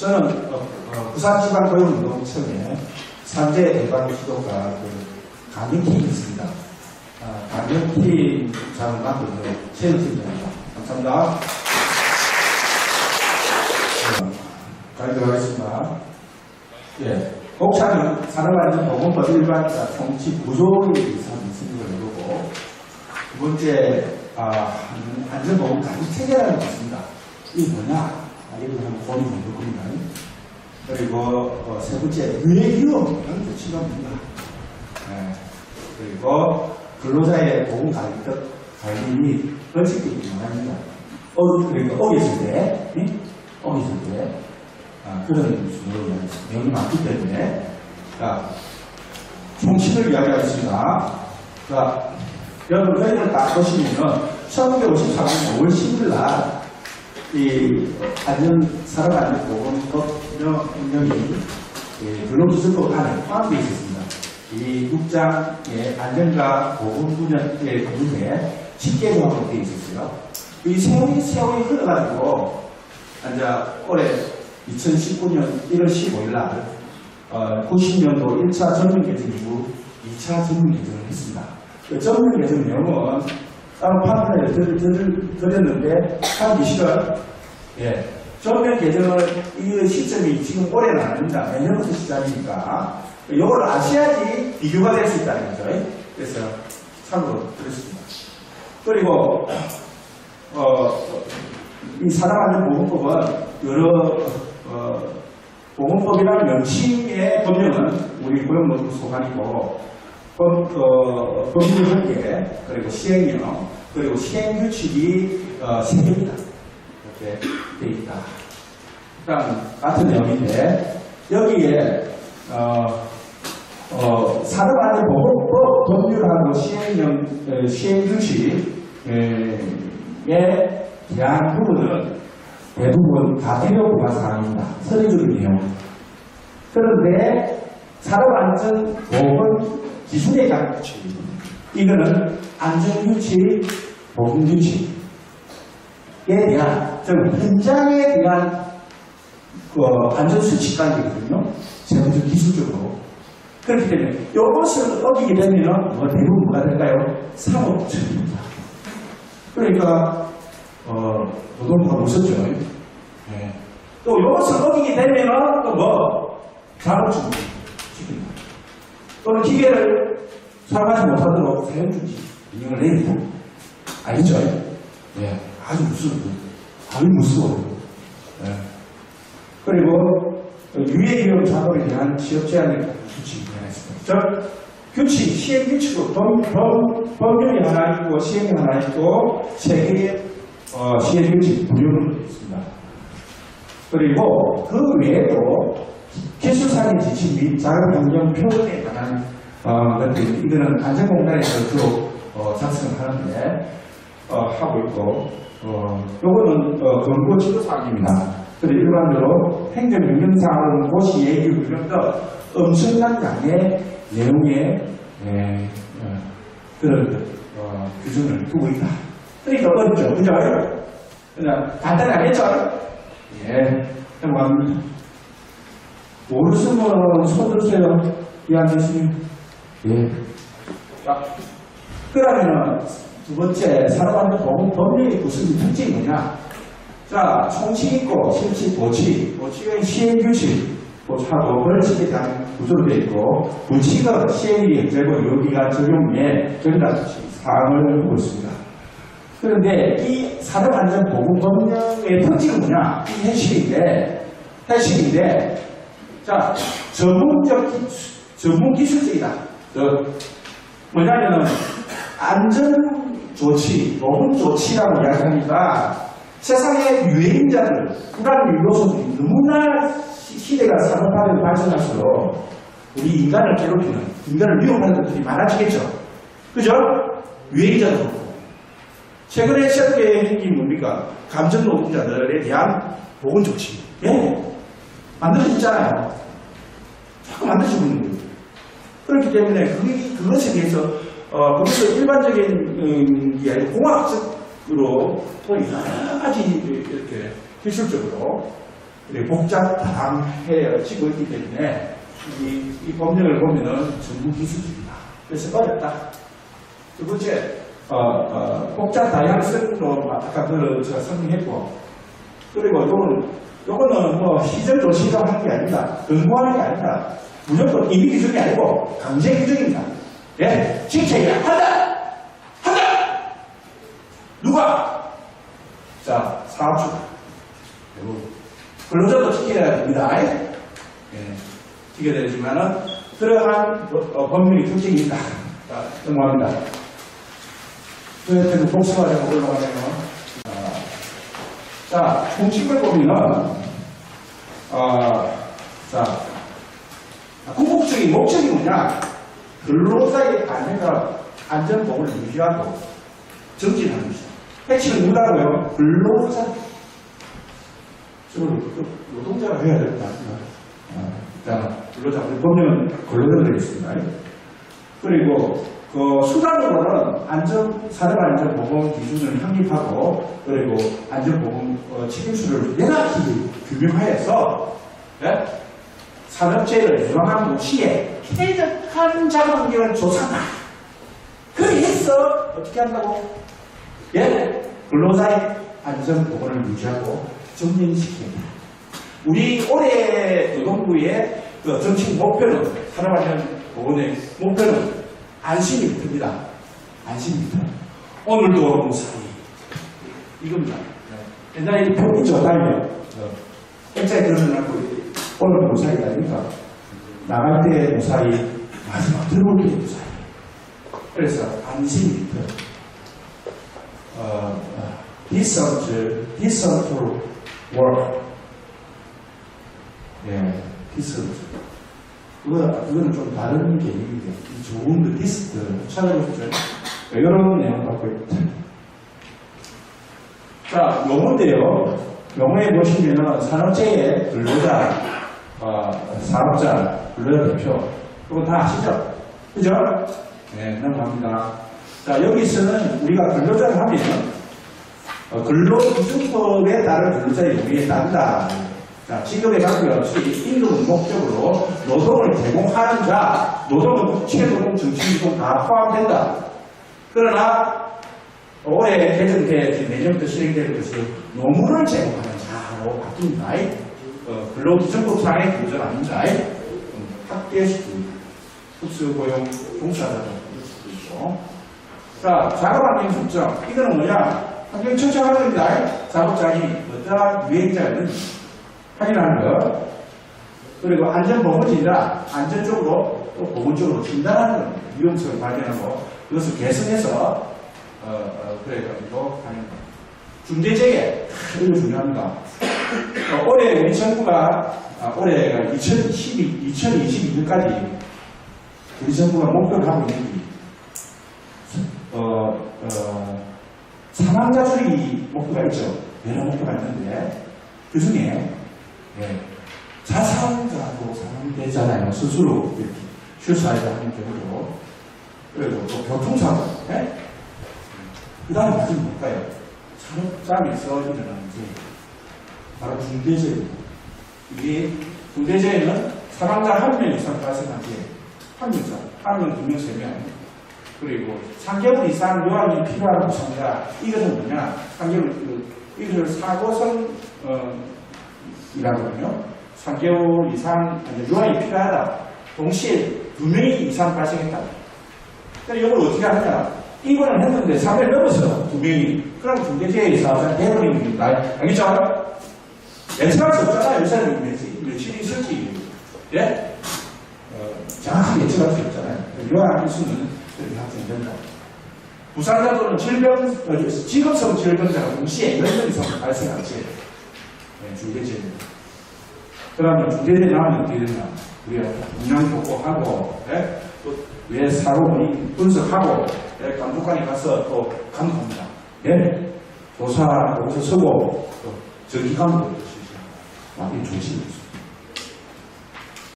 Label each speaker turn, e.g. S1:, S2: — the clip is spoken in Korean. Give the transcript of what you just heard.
S1: 저는 어, 어, 부산지방고용운동청에 산재 대방 지도가 그 강경팀이 있습니다. 아, 강경팀 잘 맡고 있는 최은팀입니다. 감사합니다. 어, 가도록 하겠습니다. 예. 목차는 산업안전 보건법 일반자 통치 구조의 이상 있음을 이루고 두 번째 아, 안전보건 가족 체계라는 게 있습니다. 이게 뭐냐? 아, 고민해 볼 겁니다. 그리고 어, 세 번째 유해위험은 조치입니다. 예. 그리고 근로자의 보건 관리, 관리 및 벌칙이 원합니다. 어, 그러니까 어겼을 때, 예? 어겼을 때, 아, 그런 주로 내용이 많기 때문에, 자, 총칙을 이야기하겠습니다. 자, 여러분, 저희를 딱 보시면은, 1954년 5월 10일 날, 이 안전, 산업안전 보건법 운영이 예, 근로기술법 안에 포함되어 있었습니다. 이 국장의 안전과 보건 분야의 부분에 직계 조항으로 되어 있었어요. 이 세월이 세월이 흘러가지고 이제 올해 2019년 1월 15일 날 어, 90년도 1차 전면 개정 이후 2차 전면 개정을 했습니다. 그 전면 개정 내용은 따로 드- 드렸는데 하기 싫어요. 예. 전면 개정을 이 시점이 지금 올해는 아닙니다. 내년부터 시작이니까 이걸 아셔야지 비교가 될 수 있다는 거죠. 그래서 참고로 드렸습니다. 그리고 어, 이 산업안전보건법은 여러 어, 보건법이라는 명칭의 법령은 우리 고용노동 소관이고 법, 어, 법률 설계 그리고 시행령 그리고 시행규칙이 어, 세 개입니다. 이렇게 돼 있다. 일단 같은 내용인데 여기에 어, 어, 산업안전보건법 법률하고 시행령 에, 시행규칙에 대한 부분은 대부분 다 필요 부과 사항입니다. 서류적인 내용. 그런데 산업안전보건 기술에 대한 규칙. 이거는 안전규칙, 보건규칙에 대한, 즉, 현장에 대한 그 안전수칙 관계거든요. 세부적 기술적으로. 그렇기 때문에 이것을 어기게 되면 뭐 대부분 뭐가 될까요? 사업처입니다. 그러니까 어, 노동부가 무섭죠. 예. 또 이것을 어기게 되면은 또뭐 자업주의 시킵니다. 또는 기계를 사용하지 못하도록 사용중지 명령을 내립니다. 알겠죠? 예. 아주 무서워요. 아주 무서워요. 예. 그리고 유해기업 작업에 대한 지역 제한을 규칙이 하나 있습니다. 즉, 규칙, 시행 규칙으로 범, 범, 법령이 하나 있고, 시행이 하나 있고, 세 개의 어, 시행 규칙 되어 있습니다. 그리고 그 외에도 기술상의 지침 및 작업환경 표현에 관한 어, 것들, 이거는 안전공단에서 주로 어, 작성을 하는데, 어, 하고 있고, 어, 요거는 어, 권고 지도사항입니다. 근데 일반적으로 고시 얘기 훈련 등 엄청난 양의 내용의 예, 어, 그런 어, 규정을 두고 있다. 그러니까 어렵죠. 그죠? 그냥 간단하겠죠? 예, 넘어갑니다. 모르시면 손 드세요. 되시면. 예. 자, 그러면은 두 번째 산업안전보건 법령의 구성 특징이 뭐냐? 자, 총칙 있고 실칙, 보칙, 보칙은 시행규칙, 하고 벌칙에 대한 구조로 되어 있고 부칙은 시행이 형제고 여기가 적용에 전다 사항을 두고 있습니다. 그런데 이 산업안전보건법령의 특징은 뭐냐? 이 핵심인데, 핵심인데, 자, 전문적, 기- 전문 기술적이다. 저, 뭐냐면은, 안전 조치, 보건 조치라고 이야기하니까 세상의 유해인자들, 불안 요소들이 너무나 시- 시대가 산업화되고 발전할수록 우리 인간을 괴롭히는, 인간을 위협하는 것들이 많아지겠죠. 그죠? 그렇고. 최근에 시작된 행위 뭡니까? 감정 노동자들에 대한 보건 조치. 예. 만들어졌잖아요. 자꾸 만들어지고 있는 거예요. 그렇기 때문에 그, 그것에 대해서, 어, 그것을 일반적인, 음, 게 아니고 공학적으로 또 여러 가지 이렇게 기술적으로 그리고 복잡다당해지고 있기 때문에 이, 이 법령을 보면은 전부 기술입니다. 그래서 어렵다. 두 번째, 어, 어, 복잡 다양성으로 아까 그걸 제가 설명했고, 그리고 요거는, 요거는 뭐 조시가 하는 게 아닙니다. 근거하는 게 아닙니다. 무조건 임의 기준이 아니고 강제 기준입니다. 예? 직책이야. 한다! 한다! 누가? 자, 사업주가. 그리고 근로자도 지켜야 됩니다. 예. 지켜야 되지만은, 들어간 어, 법률이 특징이 있다. 자, 넘어갑니다. 그래서 복수하려고 올라가네요. 아, 자, 공식을 보면은, 어, 자, 궁극적인 목적이 뭐냐? 근로자의 안전과 안전보호를 유지하고 정진하는 것이다. 핵심은 누구라고요? 근로자. 그 노동자가 해야 같아요. 어, 자, 근로자, 법령은 근로자들이 있습니다. 그리고 그 수단으로는 안전 산업 안전 보건 기준을 확립하고 그리고 안전 보건 어, 책임수를 명확히 규명하여서 예? 산업재해를 예방하는 동시에 쾌적한 환경을 조성한다. 그래서 어떻게 한다고? 예, 근로자의 안전 보건을 유지하고 정진시킵니다. 우리 올해 노동부의 그 정책 목표는 산업안전 보건의 목표는 안심이 듭니다. 안심이 듭니다. 오늘도 무사히 이겁니다. 네. 옛날에 이 표기죠, 달려. 액자에 드러나고 오늘 아니까 나갈 때 무사히 마지막 들어올 때 무사히. 그래서 안심이 듭. 어, 어, decent, decent work. 예, decent. 그거, 그거는 좀 다른 개념인데, 이 좋은 그 decent 찾아보십시오. 이런 내용 갖고 있다. 자, 용어인데요. 용어에 보시면은 산업재해 근로자, 어, 사업자, 근로자 대표. 그거 다 아시죠? 그죠? 네, 넘어갑니다. 자, 여기서는 우리가 근로자를 하면, 어, 근로기준법에 따른 근로자의 용의에 따른다. 자, 직업에 관계없이 임금 목적으로 노동을 제공하는 자, 노동은 체노동, 정치노동 다 포함된다. 그러나 올해 개정돼 내년부터 시행되는 것이 노무를 제공하는 자로 바뀝니다. 어, 근로기준법상의 근절 아닙니다. 음, 학계 특수고용 종사자도 있고. 자, 작업환경 측정. 이거는 뭐냐? 환경 겁니다. 작업장이 어떠한 유행자였는지 확인하는 것. 그리고 안전보건이라 안전적으로 또 보건적으로 진단하는 겁니다. 위험성을 발견하고 그것을 개선해서 어, 어, 그래가지고 하는 것. 중대재해. 이거 중요합니다. 어, 올해 우리 정부가, 아, 올해가 2012, 2022년까지 우리 정부가 목표를 하고 있는 게, 어, 어, 사망자 줄이 목표가 있죠. 여러 목표가 있는데, 그 중에, 예, 자살자도 사망되잖아요. 스스로 이렇게 슈사이드 하는 경우도. 그리고 또 교통사고, 예? 그 다음에 무슨 뭘까요? 산업장에서 일어나는 게 바로 중대재해입니다. 이게 중대재해는 사망자 한명 이상 발생한 게한 명자, 한 명, 두 명, 세 명. 그리고 3개월 이상 요양이 필요한 부상자, 이것은 뭐냐? 3개월, 그, 이것을 사고성, 어, 이라거든요. 3개월 이상 요양이 필요하다. 동시에 두 명이 이상 발생했다. 그러니까 이걸 어떻게 하냐? 입원을 했는데 3일 넘어서 두 명이. 그럼 중대재해 사업자 대부분입니다. 알겠죠? 예측할 수 없잖아요. 요새는 며칠, 있을지. 예? 어, 정확하게 예측할 수 없잖아요. 요양 수는 그렇게 확정된다. 부상자도는 질병, 어, 직업성 질병자가 동시에 연명성 발생하지. 네, 중대재해입니다. 그 다음에 중대재해 나오면 어떻게 되냐. 우리가 분양복구하고, 예? 또왜 원인 분석하고, 예? 감독관에 가서 또 감독합니다. 예? 조사, 거기서 서고, 또 정기감독 도 실시합